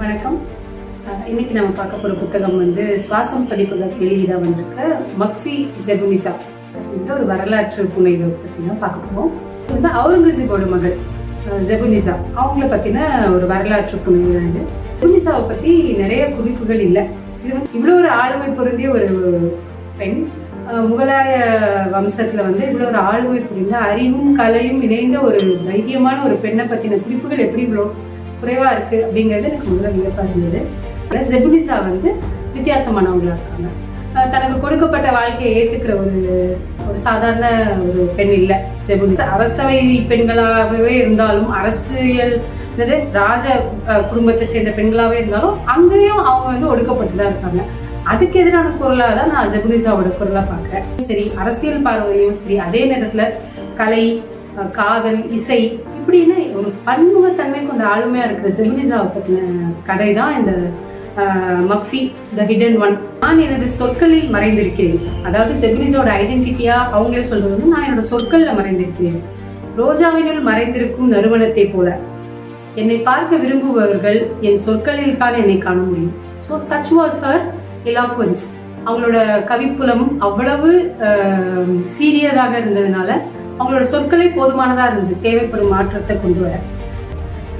வணக்கம். இன்னைக்கு நம்ம பார்க்க போற புத்தகம் வந்து சுவாசம் பதிப்புகள் வெளியிட வந்திருக்க. மக்ஃபி ஜெகுனிசா. என்ற ஒரு வரலாற்று புனைவு பற்றி தான் பார்க்க போறோம். வந்து அவுரங்கசீபோட மகள் ஜெகுனிசா. அவங்கள பத்தின ஒரு வரலாற்று புனைவு தான் இது. பத்தி நிறைய குறிப்புகள் இல்லை. இது வந்து இவ்வளோ ஒரு ஆளுமை பொருந்திய ஒரு பெண். முகலாய வம்சத்துல வந்து இவ்வளோ ஒரு ஆளுமை புரிந்த அறிவும் கலையும் இணைந்த ஒரு தைரியமான ஒரு பெண்ணை பத்தின குறிப்புகள் எப்படி இவ்வளோ குறைவா இருக்கு அப்படிங்கிறது எனக்கு முதல்ல வியப்பா இருந்தது. ஆனா ஜெபுனிசா வந்து வித்தியாசமானவங்களா இருக்காங்க. தனக்கு கொடுக்கப்பட்ட வாழ்க்கையை ஏத்துக்கிற ஒரு ஒரு சாதாரண ஒரு பெண் இல்ல ஜெபுனிசா அரசவை பெண்களாகவே இருந்தாலும் அரசியல் என்னது ராஜ குடும்பத்தை சேர்ந்த பெண்களாவே இருந்தாலும் அங்கேயும் அவங்க வந்து ஒடுக்கப்பட்டு தான் இருக்காங்க. அதுக்கு எதிரான குரலா தான் நான் ஜெபுனிசாவோட குரலா பார்க்குறேன் சரி அரசியல் பார்வையும் சரி அதே நேரத்துல கலை காதல் இசை எப்படின்னா ஒரு பன்முகத்தன்மை கொண்ட ஆளுமையா இருக்கிற ஜெபுனிசாவை பற்றின கதை தான் இந்த மக்ஃபி த ஹிடன் ஒன் நான் எனது சொற்களில் மறைந்திருக்கிறேன். அதாவது ஜெபுனிசாவோட ஐடென்டிட்டியா அவங்களே சொல்றது வந்து நான் என்னோட சொற்களில் மறைந்திருக்கிறேன். ரோஜாவினுள் மறைந்திருக்கும் நறுமணத்தை போல. என்னை பார்க்க விரும்புபவர்கள் என் சொற்களில் தான் என்னை காண முடியும். So such was her eloquence அவங்களோட கவிப்புலம் அவ்வளவு சீரியதாக இருந்ததுனால அவங்களோட சொற்களே போதுமானதா இருந்தது தேவைப்படும் மாற்றத்தை கொண்டு வர.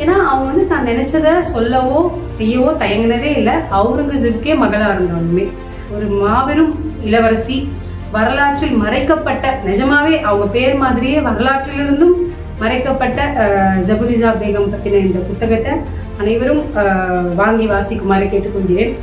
ஏன்னா அவங்க வந்து தான் நினைச்சத சொல்லவோ செய்யவோ தயங்கினதே இல்லை. அவுரங்கசீப்கே மகளா இருந்தாலுமே ஒரு மாபெரும் இளவரசி வரலாற்றில் மறைக்கப்பட்ட நிஜமாவே அவங்க பேர் மாதிரியே வரலாற்றிலிருந்தும் மறைக்கப்பட்ட ஜபுரிசா பேகம் பத்தின இந்த புத்தகத்தை அனைவரும் வாங்கி வாசிக்குமாறு கேட்டுக்கொள்கிறேன்.